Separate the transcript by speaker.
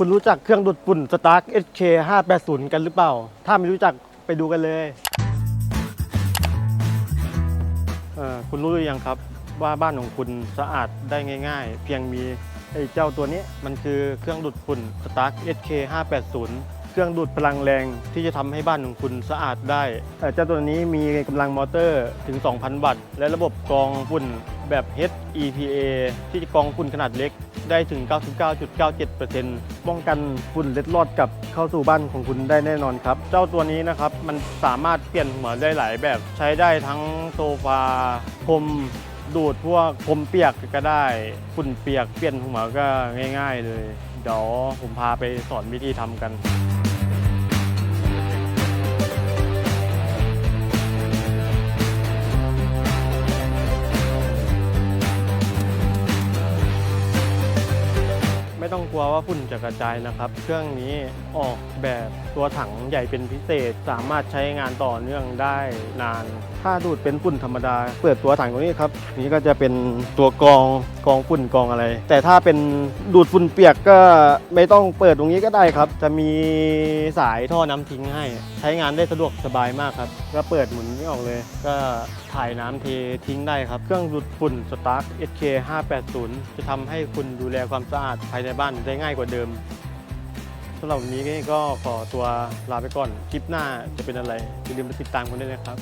Speaker 1: คุณรู้จักเครื่องดูดฝุ่น Stark SK 580 กันหรือเปล่า ถ้าไม่รู้จักไปดูกันเลยเอ่อคุณรู้หรือยังครับ ว่าบ้านของคุณสะอาดได้ง่าย ๆ เพียงมีไอ้เจ้าตัวนี้มันคือเครื่องดูดฝุ่น Stark SK 580 เครื่องดูดพลังแรงที่จะทำให้บ้านของคุณสะอาดได้เจ้าตัวนี้มีกำลังมอเตอร์ถึง 2,000 วัตต์ และระบบกรองฝุ่นแบบ HEPA ที่จะกรองฝุ่นขนาดเล็ก ได้ถึง 99.97%ป้องกันฝุ่นเล็ดลอดกลับเข้าสู่บ้านของคุณได้แน่นอนครับ เจ้าตัวนี้นะครับมันสามารถเปลี่ยนหัวได้หลายแบบ ใช้ได้ทั้งโซฟาพรมดูดพวกพรมเปียกก็ได้ฝุ่นเปียกเปลี่ยนหัวก็ง่าย ๆ เลย เดี๋ยวผมพาไปสอนวิธีทำกัน ไม่ต้องกลัวว่าฝุ่นจะกระจายนะครับ เครื่องนี้ออกแบบตัวถังใหญ่เป็นพิเศษ สามารถใช้งานต่อเนื่องได้นาน ถ้าดูดเป็นฝุ่นธรรมดา เปิดตัวถังตรงนี้ครับ นี่ก็จะเป็นตัวกองกองฝุ่นกองอะไร แต่ถ้าเป็นดูดฝุ่นเปียกก็ไม่ต้องเปิดตรงนี้ก็ได้ครับ จะมีสายท่อน้ำทิ้งให้ ใช้งานได้สะดวกสบายมากครับ ก็เปิดหมุนนี่ออกเลย ก็ ถ่ายน้ำเททิ้งได้ครับ เครื่องดูดฝุ่น Stark SK 580จะทำให้คุณดูแลความสะอาดภายในบ้านได้ง่ายกว่าเดิมสำหรับวันนี้ก็ขอตัวลาไปก่อน คลิปหน้าจะเป็นอะไรอย่าลืมไปติดตามกันด้วยนะครับ